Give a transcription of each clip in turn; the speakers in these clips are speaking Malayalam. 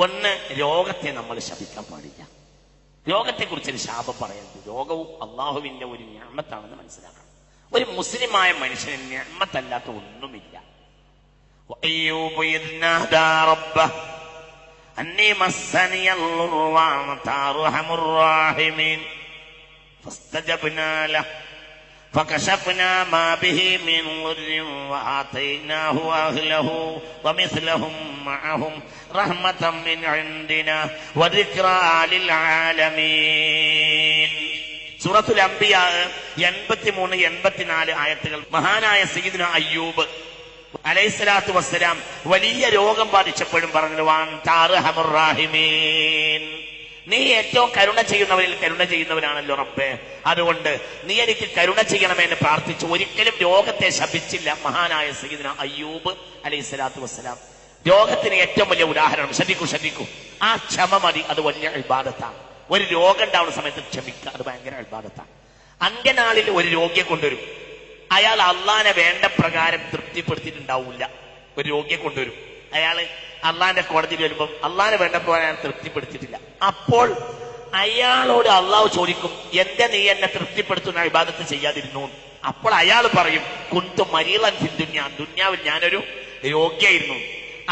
ഒന്ന് രോഗത്തെ നമ്മൾ ശപിക്കാൻ പാടില്ല. രോഗത്തെ കുറിച്ചൊരു ശാപം പറയരുത്. രോഗവും അള്ളാഹുവിന്റെ ഒരു ഞാമത്താണെന്ന് മനസ്സിലാക്കണം. ഒരു മുസ്ലിമായ മനുഷ്യന് ഞാമത്തല്ലാത്ത ഒന്നുമില്ല. അന്നീ فكشفنا ما به من ضر وآتيناه أهله ومثلهم معهم رحمة من عندنا وذكرى للعالمين സൂറത്തുൽ അംബിയ എൺപത്തിമൂന്ന് എൺപത്തിനാല് ആയത്തുകൾ മഹാനായ സയ്യിദിന അയ്യൂബ് അലൈഹിസ്സലാത്തു വസ്സലാം വലിയ രോഗം ബാധിച്ചപ്പോഴും പറഞ്ഞു "വാൻ താർഹമുർ റാഹിമീൻ." നീ ഏറ്റവും കരുണ ചെയ്യുന്നവരിൽ കരുണ ചെയ്യുന്നവനാണല്ലോ റബ്ബേ. അതുകൊണ്ട് നീ എനിക്ക് കരുണ ചെയ്യണമെന്ന് പ്രാർത്ഥിച്ചു ഒരിക്കലും രോഗത്തെ ശപിച്ചില്ല മഹാനായ സയ്യിദിന അയ്യൂബ് അലൈഹി സ്വലാത്തു വസ്സലാം. രോഗത്തിന് ഏറ്റവും വലിയ ഉദാഹരണം ശ്രദ്ധിക്കൂ ശ്രദ്ധിക്കൂ. ആ ക്ഷമ മതി അത് വലിയ ഇബാദത്താണ് ഒരു രോഗം ഉണ്ടാവുന്ന സമയത്ത് ക്ഷമിക്കുക അത് ഭയങ്കര ഇബാദത്താണ് അന്ത്യനാളിൽ ഒരു രോഗിയെ കൊണ്ടുവരും. അയാൾ അള്ളാനെ വേണ്ട പ്രകാരം തൃപ്തിപ്പെടുത്തിയിട്ടുണ്ടാവില്ല. ഒരു രോഗിയെ കൊണ്ടുവരും. അയാൾ അള്ളാന്റെ കോടതിയിൽ വരുമ്പോൾ അള്ളാഹിനെ വേണ്ട ഞാൻ തൃപ്തിപ്പെടുത്തിയിട്ടില്ല. അപ്പോൾ അയാളോട് അള്ളാഹു ചോദിക്കും എന്റെ നീ എന്നെ തൃപ്തിപ്പെടുത്തുന്ന വിവാദത്ത് ചെയ്യാതിരുന്നു? അപ്പോൾ അയാൾ പറയും കുന്തു മരീളൻ ദുന്യ. ദുന്യാവിൽ ഞാനൊരു യോഗ്യായിരുന്നു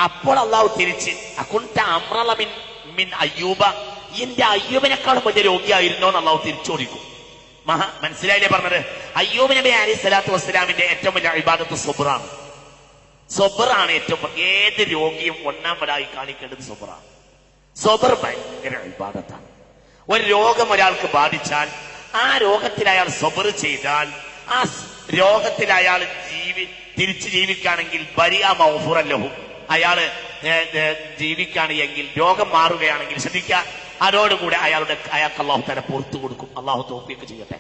അപ്പോൾ അള്ളാഹു തിരിച്ച് അക്കുന്ത അമ്രളമിൻ മിൻ അയ്യൂബ. എന്റെ അയ്യൂബിനെക്കാളും വലിയ രോഗിയായിരുന്നോ എന്ന് അള്ളാഹു തിരിച്ചു ചോദിക്കും. മഹാ മനസ്സിലായില്ലേ പറഞ്ഞത്? അയ്യൂബ് നബി അലി സ്വലാത്തു വസ്സലാമിന്റെ ഏറ്റവും വലിയ ഇബാദത്ത് സൊബറാണ്. സൊബറാണ് ഏറ്റവും ഏത് രോഗിയും ഒന്നാമതായി കാണിക്കേണ്ടത് സൊബറാണ്. സൊബർ ഭയങ്കര ഇബാദത്താണ് ഒരു രോഗം ഒരാൾക്ക് ബാധിച്ചാൽ ആ രോഗത്തിൽ അയാൾ സൊബർ ചെയ്താൽ ആ രോഗത്തിൽ അയാൾ ജീവി തിരിച്ചു ജീവിക്കുകയാണെങ്കിൽ വലിയ മൗഫുറല്ലഹു അയാൾ ജീവിക്കുകയാണ് എങ്കിൽ രോഗം മാറുകയാണെങ്കിൽ ശ്രദ്ധിക്കുക. അതോടുകൂടെ അയാളുടെ അയാൾക്ക് അള്ളാഹു തന്നെ പുറത്തു കൊടുക്കും. അള്ളാഹു തോപ്പിയൊക്കെ ചെയ്യട്ടെ.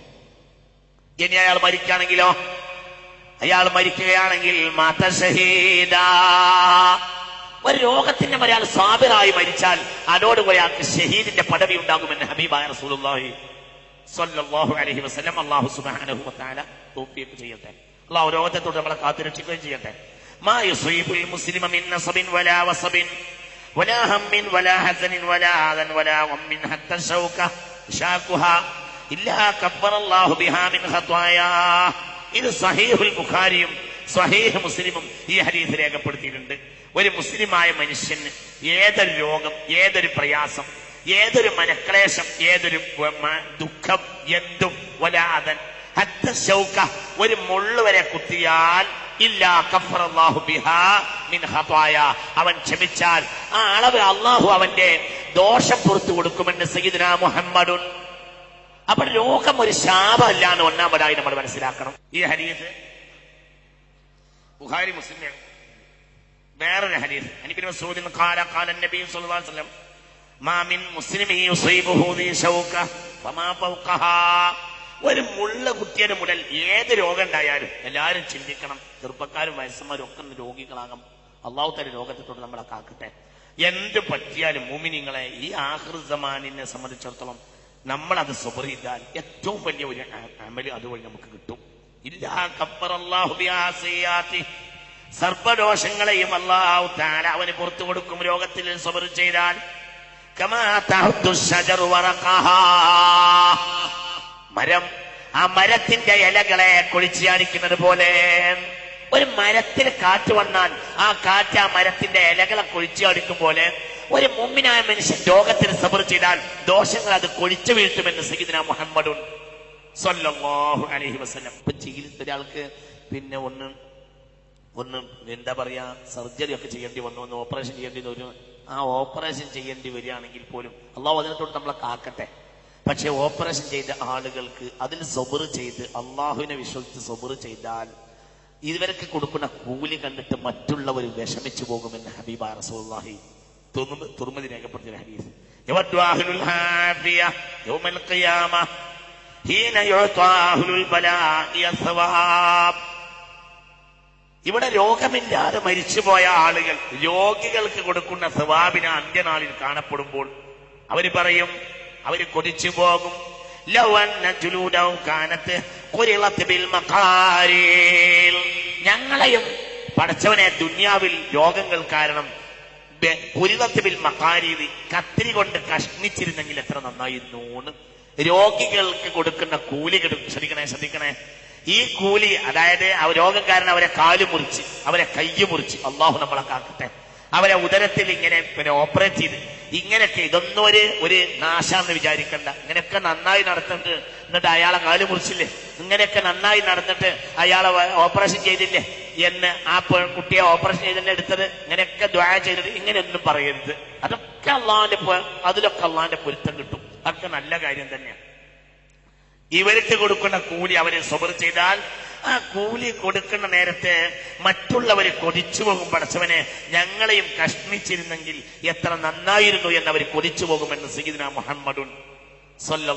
ഇനി അയാൾ മരിക്കുകയാണെങ്കിലോ അയാൾ മരിക്കുകയാണെങ്കിൽ മാത ഷഹീദ ഒരു രോഗത്തിന്റെ മേൽ അയാൾ സ്വാബിറായി മരിച്ചാൽ അതോടുകൂടി അയാൾക്ക് ഷഹീദിന്റെ പദവി ഉണ്ടാകുമെന്ന് ഹബീബായ റസൂലുള്ളാഹി സ്വല്ലല്ലാഹു അലൈഹി വസല്ലം അല്ലാഹു സുബ്ഹാനഹു വ തആല തൗഫീഖ് ചെയ്യട്ടെ അല്ലാഹു രോഗത്തെ തൊട്ട് നമ്മളെ കാത്തുരക്ഷിക്കുകയും ചെയ്യട്ടെ മാ യുസീബുൽ മുസ്ലിമ മിൻ നസബിൻ വലാ വസബിൻ ولا هم ولا حزن ولا آذى ولا غم حتى الشوكة شاكها إلا كفر الله بها من خطاياه ഇത് സഹീഹുൽ ബുഖാരിയും സഹീഹ് മുസ്ലിമും ഈ ഹരീഫ് രേഖപ്പെടുത്തിയിട്ടുണ്ട്. ഒരു മുസ്ലിമായ മനുഷ്യന് ഏതൊരു രോഗം ഏതൊരു പ്രയാസം ഏതൊരു മനക്ലേശം ഏതൊരു ദുഃഖം എന്തും ശൗക ഒരു മുള്ളു വരെ കുത്തിയാൽ ഇല്ല കഫറല്ലാഹു ബിഹാ മിൻ അവൻ ക്ഷമിച്ചാൽ ആ അളവ് അള്ളാഹു അവന്റെ ദോഷം പുറത്തു കൊടുക്കുമെന്ന് സയ്യിദ്ന മുഹമ്മദുൻ അപ്പൊ ലോകം ഒരു ശാപമല്ല എന്ന് ഒന്നാമതായി നമ്മൾ മനസ്സിലാക്കണം. ഈ ഹരീസ് ബുഹാരി മുസ്ലിം വേറൊരു ഹരീസ് എനിക്ക് മസൂദിൻ ഖാല ഖാല നബി സല്ലല്ലാഹു അലൈഹി വസല്ലം മാ മിൻ മുസ്ലിമി യുസീബുഹു ശൗക ഫമാ ഫൗഖഹാ. ഒരു മുള്ള കുത്തിയത് മുതൽ ഏത് രോഗം ഉണ്ടായാലും എല്ലാവരും ചിന്തിക്കണം. ചെറുപ്പക്കാരും വയസ്സന്മാരും ഒക്കെ രോഗികളാകാം. അള്ളാഹു തല രോഗത്തെ തൊട്ട് നമ്മളെ കാക്കട്ടെ. എന്ത് പറ്റിയാലും മുമിനിങ്ങളെ ഈ ആഹൃതമാനിനെ സംബന്ധിച്ചിടത്തോളം നമ്മൾ അത് ഏറ്റവും വലിയ ഒരു അമൽ അതുവഴി നമുക്ക് കിട്ടും. ഇല്ലാ സർപ്പദോഷങ്ങളെയും അള്ളാഹു താല അവന് പുറത്തു കൊടുക്കും രോഗത്തിൽ സബർ ചെയ്താൽ. മരം ആ മരത്തിന്റെ ഇലകളെ കൊളിച്ചാടിക്കുന്നത് പോലെ. ഒരു മരത്തിൽ കാറ്റ് വന്നാൽ ആ കാറ്റ് ആ മരത്തിന്റെ ഇലകളെ കൊഴിച്ചാടിക്കും പോലെ. ഒരു മുമ്പിനായ മനുഷ്യൻ രോഗത്തിന് സബർ ചെയ്താൽ ദോഷങ്ങൾ അത് കൊഴിച്ചു വീഴ്ത്തുമെന്ന് സഹിദിന മുഹമ്മദുൻ അലൈഹി വസല്ലം. ഇപ്പൊ ചികിത്സ ഒരാൾക്ക് പിന്നെ ഒന്ന് ഒന്ന് എന്താ പറയാ സർജറി ഒക്കെ ചെയ്യേണ്ടി വന്നു ഒന്ന് ഓപ്പറേഷൻ ചെയ്യേണ്ടി വരും ആ ഓപ്പറേഷൻ ചെയ്യേണ്ടി വരികയാണെങ്കിൽ പോലും അള്ളാഹു അതിനെത്തോട്ട് നമ്മളെ കാക്കട്ടെ. പക്ഷെ ഓപ്പറേഷൻ ചെയ്ത ആളുകൾക്ക് അതിൽ സബർ ചെയ്ത് അള്ളാഹുവിനെ വിശ്വസിച്ച് സബർ ചെയ്താൽ ഇതുവരെ കൊടുക്കുന്ന കൂലി കണ്ടിട്ട് മറ്റുള്ളവർ വിഷമിച്ചു പോകുമെന്ന് ഹബീബ തുറന്നു- തുറമുതി രേഖപ്പെടുത്തിയ ഹദീസ്. ഇവിടെ രോഗമില്ലാതെ മരിച്ചുപോയ ആളുകൾ രോഗികൾക്ക് കൊടുക്കുന്ന സ്വാബിന് അന്ത്യനാളിൽ കാണപ്പെടുമ്പോൾ അവർ പറയും അവർ കൊതിച്ചു പോകും. ഞങ്ങളെയും പഠിച്ചവനെ ദുന്യാവിൽ രോഗങ്ങൾ കാരണം മക്കാരീതി കത്തിരി കൊണ്ട് കഷ്ണിച്ചിരുന്നെങ്കിൽ എത്ര നന്നായിരുന്നു രോഗികൾക്ക് കൊടുക്കുന്ന കൂലി ശ്രദ്ധിക്കണേ ശ്രദ്ധിക്കണേ. ഈ കൂലി അതായത് ആ കാരണം അവരെ കാൽ മുറിച്ച് അവരെ കയ്യ് മുറിച്ച് അള്ളാഹു നമ്മളെ കാക്കട്ടെ. അവരെ ഉദരത്തിൽ ഇങ്ങനെ പിന്നെ ഓപ്പറേറ്റ് ചെയ്ത് ഇങ്ങനെയൊക്കെ ഇതൊന്നും ഒരു ഒരു നാശാന്ന് വിചാരിക്കണ്ട. ഇങ്ങനെയൊക്കെ നന്നായി നടത്തിട്ട് എന്നിട്ട് അയാളെ കാൽ മുറിച്ചില്ലേ? ഇങ്ങനെയൊക്കെ നന്നായി നടന്നിട്ട് അയാളെ ഓപ്പറേഷൻ ചെയ്തില്ലേ? എന്ന് ആ കുട്ടിയെ ഓപ്പറേഷൻ ചെയ്തിട്ട് എടുത്തത് ഇങ്ങനെയൊക്കെ ദ്വാര ചെയ്തിട്ട് ഇങ്ങനെയൊന്നും പറയരുത്. അതൊക്കെ അള്ളാഹിന്റെ അതിലൊക്കെ അള്ളാഹിന്റെ പൊരുത്തം കിട്ടും. അതൊക്കെ നല്ല കാര്യം തന്നെയാണ്. ഇവർക്ക് കൊടുക്കുന്ന കൂലി അവർ സബർ ചെയ്താൽ ആ കൂലി കൊടുക്കുന്ന നേരത്തെ മറ്റുള്ളവർ കൊതിച്ചു പോകും. പടച്ചവനെ ഞങ്ങളെയും കഷ്ണിച്ചിരുന്നെങ്കിൽ എത്ര നന്നായിരുന്നു എന്ന് അവർ കൊതിച്ചു പോകുമെന്ന് സീദിന മുഹമ്മദുൻ സ്വല്ലല്ലാഹു